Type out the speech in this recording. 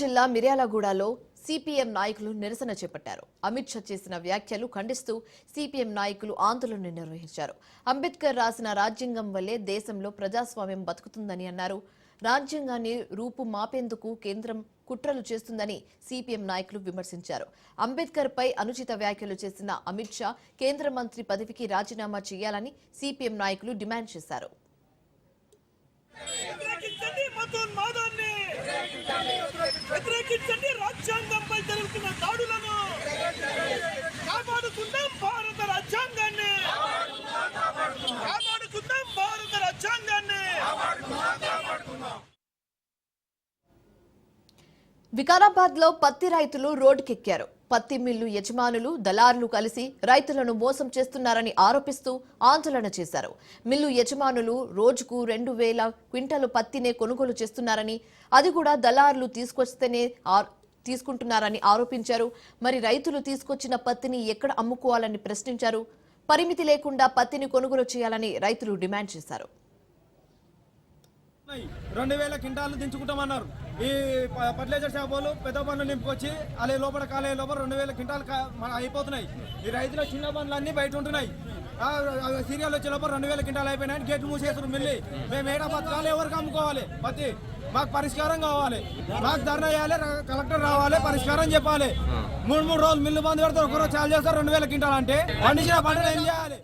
జిల్లా మిర్యాలగూడలో సిపిఎం నాయకులు నిరసన చేపట్టారు. అమిత్ షా చేసిన వ్యాఖ్యలు ఖండిస్తూ సిపిఎం నాయకులు ఆందోళన నిర్వహించారు. అంబేద్కర్ రాసిన రాజ్యాంగం వల్లే దేశంలో ప్రజాస్వామ్యం బతుకుతుందని అన్నారు. రాజ్యాంగాన్ని రూపు మాపేందుకు కేంద్రం కుట్రలు చేస్తుందని సిపిఎం నాయకులు విమర్శించారు. అంబేద్కర్ పై అనుచిత వ్యాఖ్యలు చేసిన అమిత్ షా కేంద్ర మంత్రి పదవికి రాజీనామా చేయాలని సిపిఎం నాయకులు డిమాండ్ చేశారు. వికారాబాద్లో పత్తి రైతులు రోడ్డుకెక్కారు. పత్తి మిల్లు యజమానులు దళారులు కలిసి రైతులను మోసం చేస్తున్నారని ఆరోపిస్తూ ఆందోళన చేశారు. మిల్లు యజమానులు రోజుకు రెండు వేల క్వింటాలు పత్తినే కొనుగోలు చేస్తున్నారని అది కూడా దళారులు తీసుకొస్తేనే ఆ- తీసుకుంటున్నారని ఆరోపించారు. మరి రైతులు తీసుకొచ్చిన పత్తిని ఎక్కడ అమ్ముకోవాలని ప్రశ్నించారు. పరిమితి లేకుండా పత్తిని కొనుగోలు చేయాలని రైతులు డిమాండ్ చేశారు. రెండు వేల క్వింటాలు దించుకుంటామన్నారు. ఈ ఫర్టిలైజర్ షాప్ వాళ్ళు పెద్ద పనులు నింపుకొచ్చి అలా లోపల కాలే లోపల రెండు వేల క్వింటాలు అయిపోతున్నాయి. ఈ రైతుల చిన్న పనులు అన్ని బయట ఉంటున్నాయి. సీరియల్ వచ్చే లోపల రెండు వేల క్వింటాలు అయిపోయినాయి గేట్లు మూసేసారు మిల్లి. మేము ఏడా బతకాలి ఎవరికి అమ్ముకోవాలి? పత్తి మాకు పరిష్కారం కావాలి. మాకు ధర్నా చేయాలి కలెక్టర్ రావాలి పరిష్కారం చెప్పాలి. మూడు మూడు రోజులు మిల్లు బంద్ పెడతారు ఒకరోజు చాలు చేస్తారు రెండు వేల క్వింటాలు అంటే. పండించిన పంటలు ఏం చేయాలి?